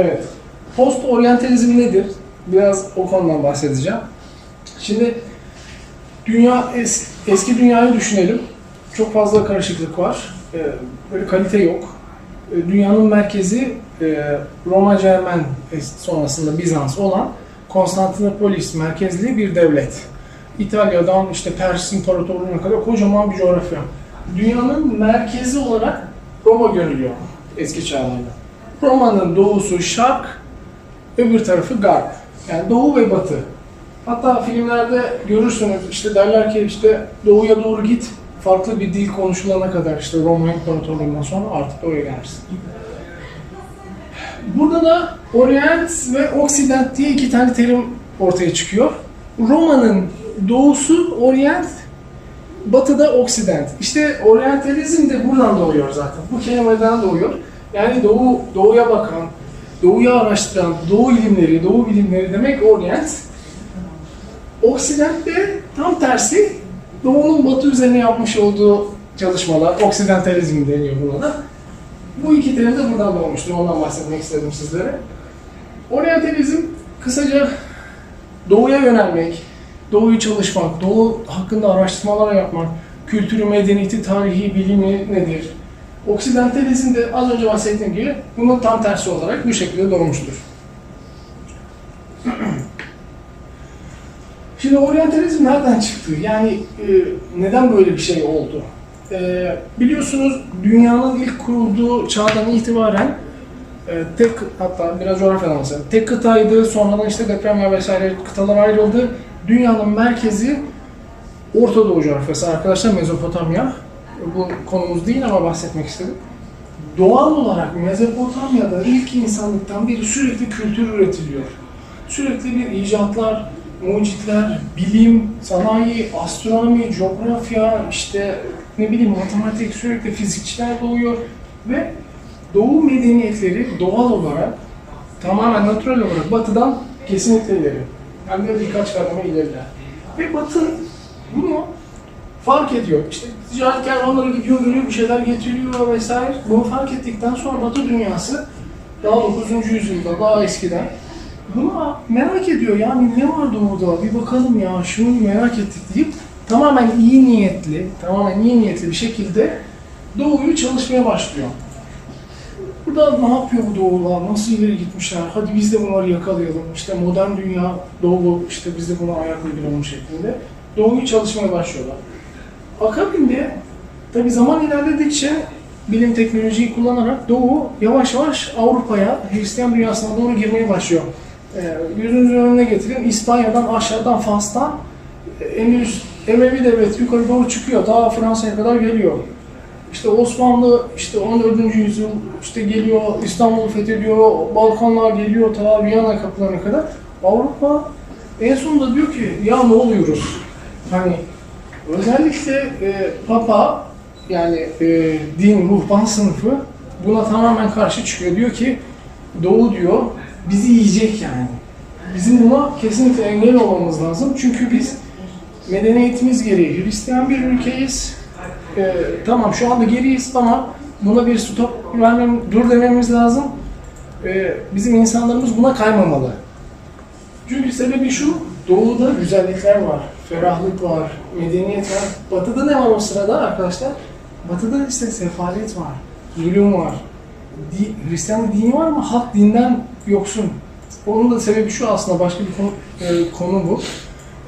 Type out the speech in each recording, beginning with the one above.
Evet. Post oryantalizm nedir? Biraz o konudan bahsedeceğim. Şimdi dünya es- eski dünyayı düşünelim. Çok fazla karışıklık var. Ee, böyle kalite yok. Ee, dünyanın merkezi e, Roma Cermen e, sonrasında Bizans olan Konstantinopolis merkezli bir devlet. İtalya'dan işte Pers İmparatorluğu'na kadar kocaman bir coğrafya. Dünyanın merkezi olarak Roma görülüyor eski çağlarda. Roma'nın doğusu şark, öbür tarafı garp. Yani doğu ve batı. Hatta filmlerde görürsünüz işte derler ki işte doğuya doğru git farklı bir dil konuşulana kadar işte Roma İmparatorluğu'ndan sonra artık doğuya gelirsin. Burada da Orient ve Oksident diye iki tane terim ortaya çıkıyor. Roma'nın doğusu Orient, batıda Oksident. İşte Orientalizm de buradan doğuyor zaten. Bu kelimeden doğuyor. Yani doğu, doğuya bakan, doğuyu araştıran, doğu ilimleri, doğu bilimleri demek Orient. Oksident de tam tersi Doğu'nun Batı üzerine yapmış olduğu çalışmalar, Oksidentalizm deniyor buna da. Bu iki terim de buradan doğmuştur. Ondan bahsetmek istedim sizlere. Orientalizm kısaca Doğu'ya yönelmek, Doğu'yu çalışmak, Doğu hakkında araştırmalar yapmak, kültürü, medeniyeti, tarihi, bilimi nedir? Oksidentalizm de az önce bahsettiğim gibi bunun tam tersi olarak bu şekilde doğmuştur. Şimdi oryantalizm nereden çıktı? Yani e, neden böyle bir şey oldu? E, biliyorsunuz dünyanın ilk kurulduğu çağdan itibaren e, tek hatta biraz coğrafyadan bahsedelim. Tek kıtaydı, sonradan işte depremler vesaire kıtalar ayrıldı. Dünyanın merkezi Orta Doğu coğrafyası arkadaşlar Mezopotamya. Bu konumuz değil ama bahsetmek istedim. Doğal olarak Mezopotamya'da ilk insanlıktan beri sürekli kültür üretiliyor. Sürekli bir icatlar, mucitler, bilim, sanayi, astronomi, coğrafya, işte ne bileyim matematik, sürekli fizikçiler doğuyor ve Doğu medeniyetleri doğal olarak tamamen natural olarak batıdan kesinlikle ileri. Hem de birkaç kademe ileriler. Ve batı bunu fark ediyor. İşte ticaret kervanları gidiyor, görüyor, bir şeyler getiriyor vesaire. Bunu fark ettikten sonra Batı dünyası daha 9. yüzyılda, daha eskiden bunu merak ediyor. Yani ne var doğuda? Bir bakalım ya, şunu merak ettik deyip tamamen iyi niyetli, tamamen iyi niyetli bir şekilde doğuyu çalışmaya başlıyor. Burada ne yapıyor bu doğular? Nasıl ileri gitmişler? Hadi biz de bunları yakalayalım. İşte modern dünya, doğu, işte biz de buna ayak uyduralım şeklinde. Doğuyu çalışmaya başlıyorlar. Akabinde tabi zaman ilerledikçe bilim teknolojiyi kullanarak Doğu yavaş yavaş Avrupa'ya, Hristiyan dünyasına doğru girmeye başlıyor. Ee, gözünüzün önüne getirin İspanya'dan, aşağıdan Fas'tan e, Endülüs Emevi devlet yukarı doğru çıkıyor. Ta Fransa'ya kadar geliyor. İşte Osmanlı işte 14. yüzyıl işte geliyor, İstanbul'u fethediyor, Balkanlar geliyor ta Viyana kapılarına kadar. Avrupa en sonunda diyor ki ya ne oluyoruz? Hani özellikle e, Papa yani e, din, ruhban sınıfı buna tamamen karşı çıkıyor. Diyor ki Doğu diyor bizi yiyecek yani. Bizim buna kesinlikle engel olmamız lazım. Çünkü biz medeniyetimiz gereği Hristiyan bir ülkeyiz. Ee, tamam şu anda geriyiz ama buna bir stop vermem, dur dememiz lazım. Ee, bizim insanlarımız buna kaymamalı. Çünkü sebebi şu, doğuda güzellikler var, ferahlık var, medeniyet var. Batıda ne var o sırada arkadaşlar? Batıda işte sefalet var, zulüm var. Di, Hristiyanlık dini var ama halk dinden yoksun. Onun da sebebi şu aslında başka bir konu, e, konu bu.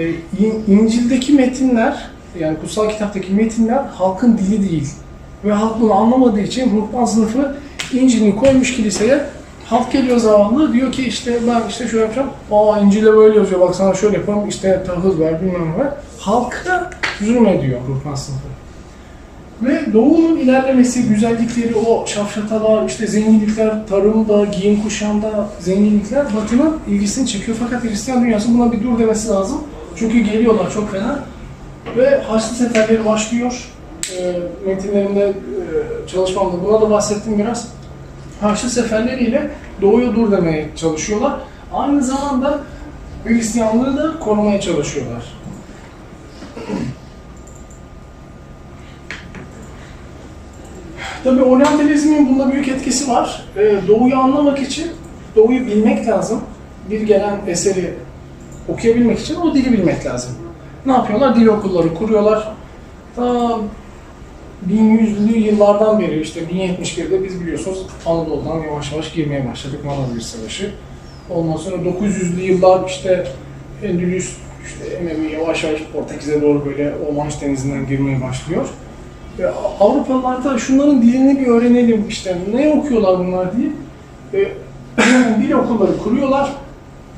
E, İn- İncil'deki metinler, yani kutsal kitaptaki metinler halkın dili değil. Ve halk bunu anlamadığı için ruhban sınıfı İncil'i koymuş kiliseye. Halk geliyor zavallı diyor ki işte ben işte şöyle yapacağım. Aa İncil'de böyle yazıyor bak sana şöyle yapalım işte tahıl ver bilmem ne ver. Halka zulmediyor ruhban sınıfı. Ve doğunun ilerlemesi, güzellikleri, o şafşatalar, işte zenginlikler, tarımda, giyim kuşamda zenginlikler Batı'nın ilgisini çekiyor. Fakat Hristiyan dünyası buna bir dur demesi lazım. Çünkü geliyorlar çok fena. Ve Haçlı seferleri başlıyor. E, metinlerimde, e, çalışmamda buna da bahsettim biraz. Haçlı seferleriyle doğuya dur demeye çalışıyorlar. Aynı zamanda Hristiyanlığı da korumaya çalışıyorlar. Tabii oryantalizmin bunda büyük etkisi var. Ee, doğuyu anlamak için Doğu'yu bilmek lazım. Bir gelen eseri okuyabilmek için o dili bilmek lazım. Ne yapıyorlar? Dil okulları kuruyorlar. Ta 1100'lü yıllardan beri işte 1071'de biz biliyorsunuz Anadolu'dan yavaş yavaş girmeye başladık Malazgirt Savaşı. Ondan sonra 900'lü yıllar işte Endülüs, işte Emevi yavaş yavaş Portekiz'e doğru böyle o Manş Denizi'nden girmeye başlıyor. Ve Avrupalılar da şunların dilini bir öğrenelim işte ne okuyorlar bunlar diye. E, dil okulları kuruyorlar.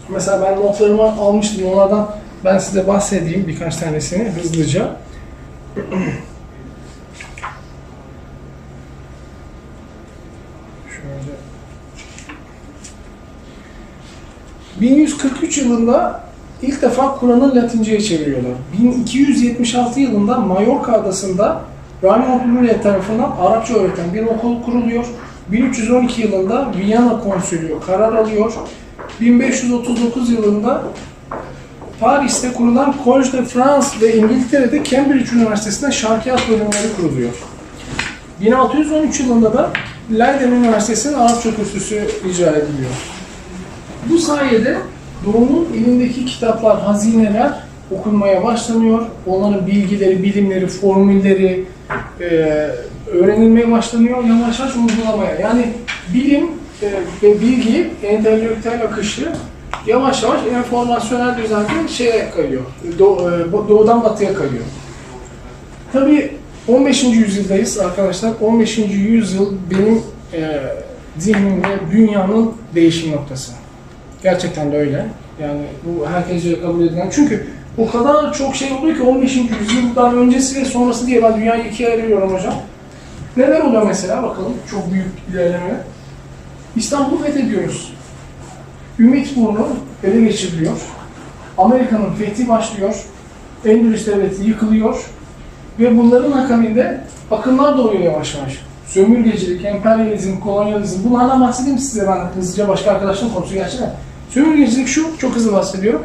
Mesela ben notlarımı almıştım onlardan ben size bahsedeyim birkaç tanesini hızlıca. Şöyle. 1143 yılında ilk defa Kur'an'ı Latince'ye çeviriyorlar. 1276 yılında Mallorca adasında Rahmi Hulusi tarafından Arapça öğreten bir okul kuruluyor. 1312 yılında Viyana konsülü karar alıyor. 1539 yılında Paris'te kurulan Collège de France ve İngiltere'de Cambridge Üniversitesi'nde şarkiyat bölümleri kuruluyor. 1613 yılında da Leiden Üniversitesi'nin Arapça kürsüsü icra ediliyor. Bu sayede Doğu'nun elindeki kitaplar, hazineler okunmaya başlanıyor. Onların bilgileri, bilimleri, formülleri e, öğrenilmeye başlanıyor. Yavaş yavaş uygulamaya. Yani bilim e, ve bilgi, entelektüel akışı yavaş yavaş enformasyonel düzende şeye kayıyor. Do, e, doğudan batıya kayıyor. Tabii 15. yüzyıldayız arkadaşlar. 15. yüzyıl benim e, zihnimde dünyanın değişim noktası. Gerçekten de öyle. Yani bu herkesce kabul edilen. Çünkü o kadar çok şey oluyor ki 15. yüzyıldan öncesi ve sonrası diye ben dünyayı ikiye ayırıyorum hocam. Neler oluyor mesela bakalım çok büyük ilerleme. İstanbul'u fethediyoruz. Ümitburnu ele geçiriliyor. Amerika'nın fethi başlıyor. Endülüs devleti yıkılıyor. Ve bunların akabinde akımlar doğuyor yavaş yavaş. Sömürgecilik, emperyalizm, kolonyalizm bunlardan bahsedeyim size ben hızlıca başka arkadaşlarım konusu gerçekten. Sömürgecilik şu, çok hızlı bahsediyorum.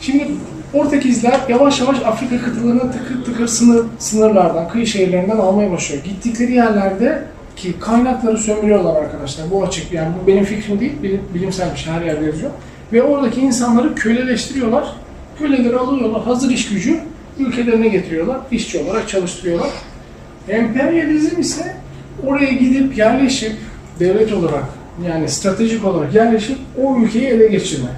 Şimdi Portekizler yavaş yavaş Afrika kıtalarını tıkır tıkır sınır, sınırlardan, kıyı şehirlerinden almaya başlıyor. Gittikleri yerlerde ki kaynakları sömürüyorlar arkadaşlar. Bu açık yani bu benim fikrim değil, bilim, bilimsel bir şey her yerde yazıyor. Ve oradaki insanları köleleştiriyorlar. Köleleri alıyorlar, hazır iş gücü ülkelerine getiriyorlar, işçi olarak çalıştırıyorlar. Emperyalizm ise oraya gidip yerleşip devlet olarak yani stratejik olarak yerleşip o ülkeyi ele geçirme.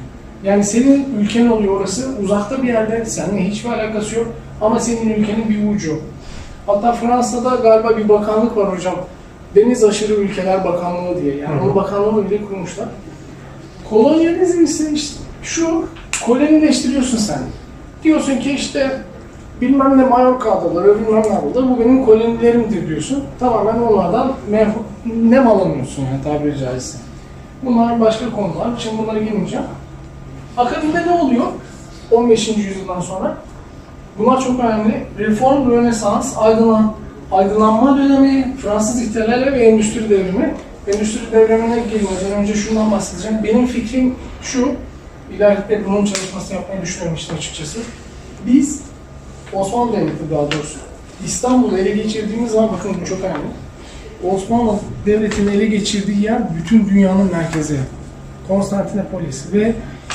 Yani senin ülken oluyor orası uzakta bir yerde, seninle hiçbir alakası yok ama senin ülkenin bir ucu. Hatta Fransa'da galiba bir bakanlık var hocam. Deniz aşırı ülkeler bakanlığı diye. Yani o bakanlığı bile kurmuşlar. Kolonyalizm ise işte şu, kolonileştiriyorsun sen. Diyorsun ki işte bilmem ne Mallorca adaları, bilmem ne adaları, bu benim kolonilerimdir diyorsun. Tamamen onlardan mef- nem alamıyorsun yani tabiri caizse. Bunlar başka konular, şimdi bunlara girmeyeceğim. Akabinde ne oluyor? 15. yüzyıldan sonra. Bunlar çok önemli. Reform, Rönesans, aydınlan, aydınlanma dönemi, Fransız ihtilali ve endüstri devrimi. Endüstri devrimine girmeden önce şundan bahsedeceğim. Benim fikrim şu, ileride bunun çalışmasını yapmayı düşünüyorum işte açıkçası. Biz Osmanlı Devleti daha doğrusu İstanbul'u ele geçirdiğimiz zaman bakın bu çok önemli. Osmanlı Devleti'nin ele geçirdiği yer bütün dünyanın merkezi. Konstantinopolis ve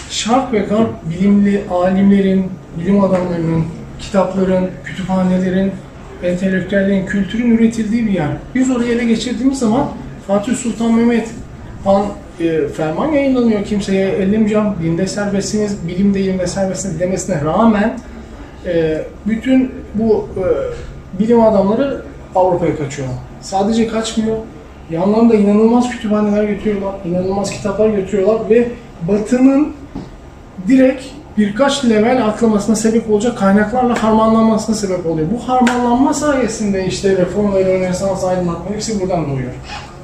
Şark ve Garp bilimli alimlerin, bilim adamlarının, kitapların, kütüphanelerin, entelektüellerin, kültürün üretildiği bir yer. Biz orayı ele geçirdiğimiz zaman Fatih Sultan Mehmet Han e, ferman yayınlanıyor kimseye ellemeyeceğim, dinde serbestsiniz, bilimde ilimde serbestsiniz demesine rağmen e, bütün bu e, bilim adamları Avrupa'ya kaçıyor. Sadece kaçmıyor, yanlarında inanılmaz kütüphaneler götürüyorlar, inanılmaz kitaplar götürüyorlar ve Batı'nın direkt birkaç level atlamasına sebep olacak kaynaklarla harmanlanmasına sebep oluyor. Bu harmanlanma sayesinde işte reform ve rönesans aydınlatma hepsi buradan doğuyor.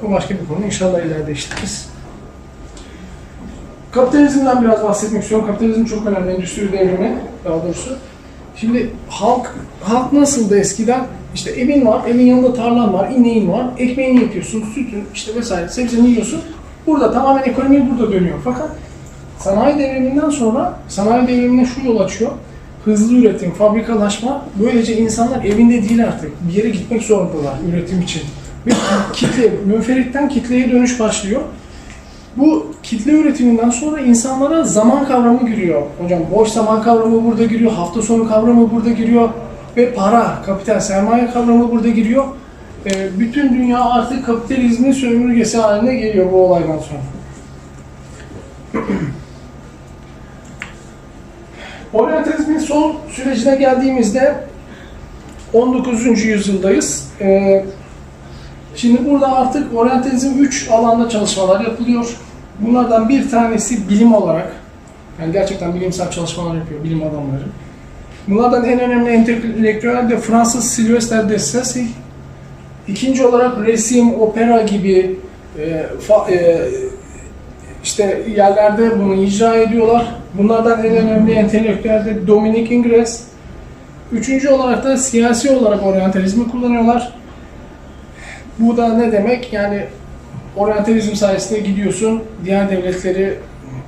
Bu başka bir konu. İnşallah ileride işleriz. Kapitalizmden biraz bahsetmek istiyorum. Kapitalizm çok önemli. Endüstri devrimi daha doğrusu. Şimdi halk halk nasıldı eskiden? İşte evin var, evin yanında tarlan var, ineğin var, ekmeğini yapıyorsun, sütün işte vesaire sebzeni yiyorsun. Burada tamamen ekonomi burada dönüyor. Fakat sanayi devriminden sonra sanayi devrimine şu yol açıyor. Hızlı üretim, fabrikalaşma. Böylece insanlar evinde değil artık. Bir yere gitmek zorundalar üretim için. Ve kitle, münferitten kitleye dönüş başlıyor. Bu kitle üretiminden sonra insanlara zaman kavramı giriyor. Hocam boş zaman kavramı burada giriyor, hafta sonu kavramı burada giriyor ve para, kapital, sermaye kavramı burada giriyor. Ee, bütün dünya artık kapitalizmin sömürgesi haline geliyor bu olaydan sonra. Oryantalizmin son sürecine geldiğimizde 19. yüzyıldayız. Ee, şimdi burada artık oryantalizm 3 alanda çalışmalar yapılıyor. Bunlardan bir tanesi bilim olarak, yani gerçekten bilimsel çalışmalar yapıyor bilim adamları. Bunlardan en önemli entelektüel de Fransız Sylvester de Sassy. İkinci olarak resim, opera gibi e, fa- e, işte yerlerde bunu icra ediyorlar. Bunlardan en önemli entelektüel de Dominique Ingres. Üçüncü olarak da siyasi olarak oryantalizmi kullanıyorlar. Bu da ne demek? Yani oryantalizm sayesinde gidiyorsun, diğer devletleri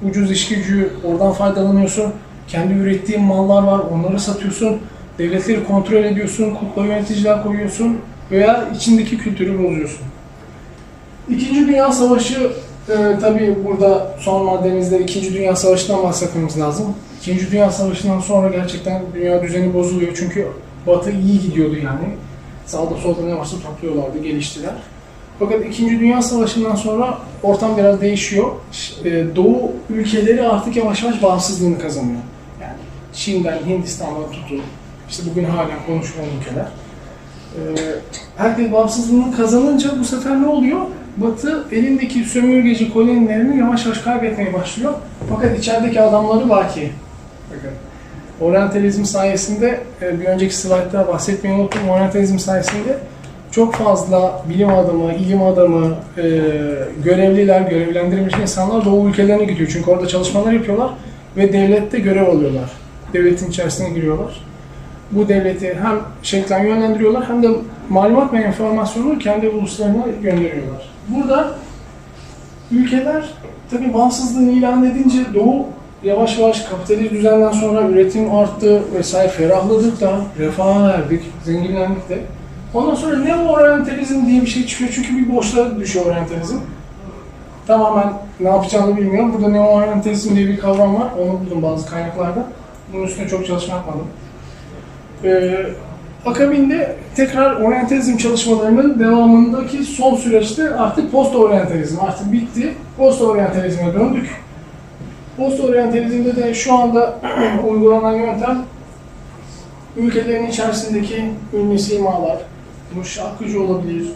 ucuz iş gücü oradan faydalanıyorsun. Kendi ürettiğin mallar var, onları satıyorsun. Devletleri kontrol ediyorsun, kukla yöneticiler koyuyorsun veya içindeki kültürü bozuyorsun. İkinci Dünya Savaşı e, tabii burada son maddemizde İkinci Dünya Savaşı'ndan bahsetmemiz lazım. İkinci Dünya Savaşı'ndan sonra gerçekten dünya düzeni bozuluyor çünkü Batı iyi gidiyordu yani. Sağda solda ne varsa topluyorlardı, geliştiler. Fakat İkinci Dünya Savaşı'ndan sonra ortam biraz değişiyor. Ş- e, Doğu ülkeleri artık yavaş yavaş bağımsızlığını kazanıyor. Yani Çin'den, Hindistan'dan tutun, işte bugün hala konuşulan ülkeler. E, herkes bağımsızlığını kazanınca bu sefer ne oluyor? Batı elindeki sömürgeci kolonilerini yavaş yavaş kaybetmeye başlıyor. Fakat içerideki adamları baki. Bakın. Oryantalizm sayesinde, e, bir önceki slaytta bahsetmeyi unuttum, oryantalizm sayesinde çok fazla bilim adamı, ilim adamı, e, görevliler, görevlendirilmiş insanlar Doğu ülkelerine gidiyor. Çünkü orada çalışmalar yapıyorlar ve devlette görev alıyorlar. Devletin içerisine giriyorlar. Bu devleti hem şeklen yönlendiriyorlar hem de malumat ve informasyonu kendi uluslarına gönderiyorlar. Burada ülkeler tabii bağımsızlığını ilan edince Doğu yavaş yavaş kapitalist düzenden sonra üretim arttı vesaire ferahladık da refaha erdik, zenginlendik de. Ondan sonra ne oryantalizm diye bir şey çıkıyor çünkü bir boşluğa düşüyor oryantalizm. Tamamen ne yapacağını bilmiyorum. Burada neo oryantalizm diye bir kavram var. Onu buldum bazı kaynaklarda. Bunun üstüne çok çalışma yapmadım. Ee, akabinde tekrar oryantalizm çalışmalarının devamındaki son süreçte artık post oryantalizm artık bitti. Post oryantalizme döndük. Post oryantalizmde de şu anda uygulanan yöntem ülkelerin içerisindeki ünlü simalar, bu şarkıcı olabilir,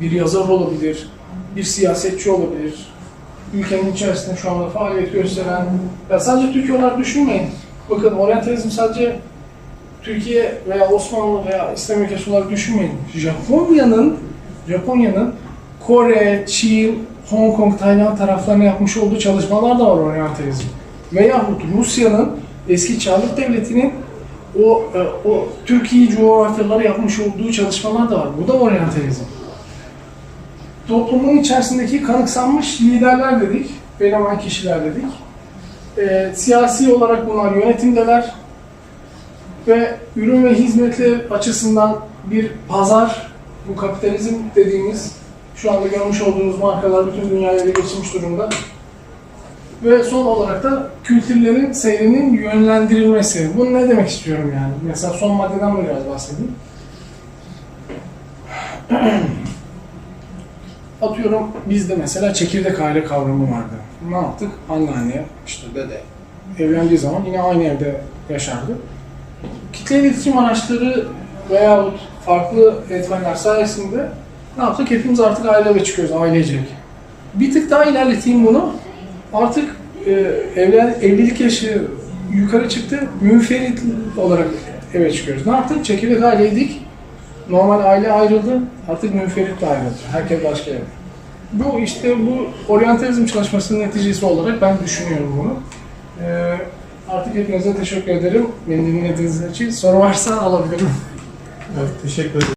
bir yazar olabilir, bir siyasetçi olabilir, ülkenin içerisinde şu anda faaliyet gösteren, ya sadece Türkiye olarak düşünmeyin. Bakın oryantalizm sadece Türkiye veya Osmanlı veya İslam ülkesi olarak düşünmeyin. Japonya'nın Japonya'nın Kore, Çin, Hong Kong, Tayland taraflarına yapmış olduğu çalışmalar da var oryantalizm. Veyahut Rusya'nın eski Çarlık Devleti'nin o, e, o Türkiye coğrafyaları yapmış olduğu çalışmalar da var. Bu da oryantalizm. Toplumun içerisindeki kanıksanmış liderler dedik, fenomen kişiler dedik. E, siyasi olarak bunlar yönetimdeler ve ürün ve hizmetler açısından bir pazar, bu kapitalizm dediğimiz şu anda görmüş olduğunuz markalar bütün dünyayı ele geçirmiş durumda. Ve son olarak da kültürlerin seyrinin yönlendirilmesi. Bunu ne demek istiyorum yani? Mesela son maddeden biraz bahsedeyim. Atıyorum bizde mesela çekirdek aile kavramı vardı. Ne yaptık? Anneanne, işte dede evlendiği zaman yine aynı evde yaşardı. Kitle iletişim araçları veyahut farklı etmenler sayesinde ne yaptık? Hepimiz artık aile eve çıkıyoruz, ailecek. Bir tık daha ilerleteyim bunu. Artık e, evlen, evlilik yaşı yukarı çıktı, münferit olarak eve çıkıyoruz. Ne yaptık? Çekirdek aileydik. Normal aile ayrıldı, artık münferit de ayrıldı. Herkes başka eve. Bu işte bu oryantalizm çalışmasının neticesi olarak ben düşünüyorum bunu. Ee, artık hepinize teşekkür ederim. Beni dinlediğiniz için. Soru varsa alabilirim. Evet, teşekkür ederim.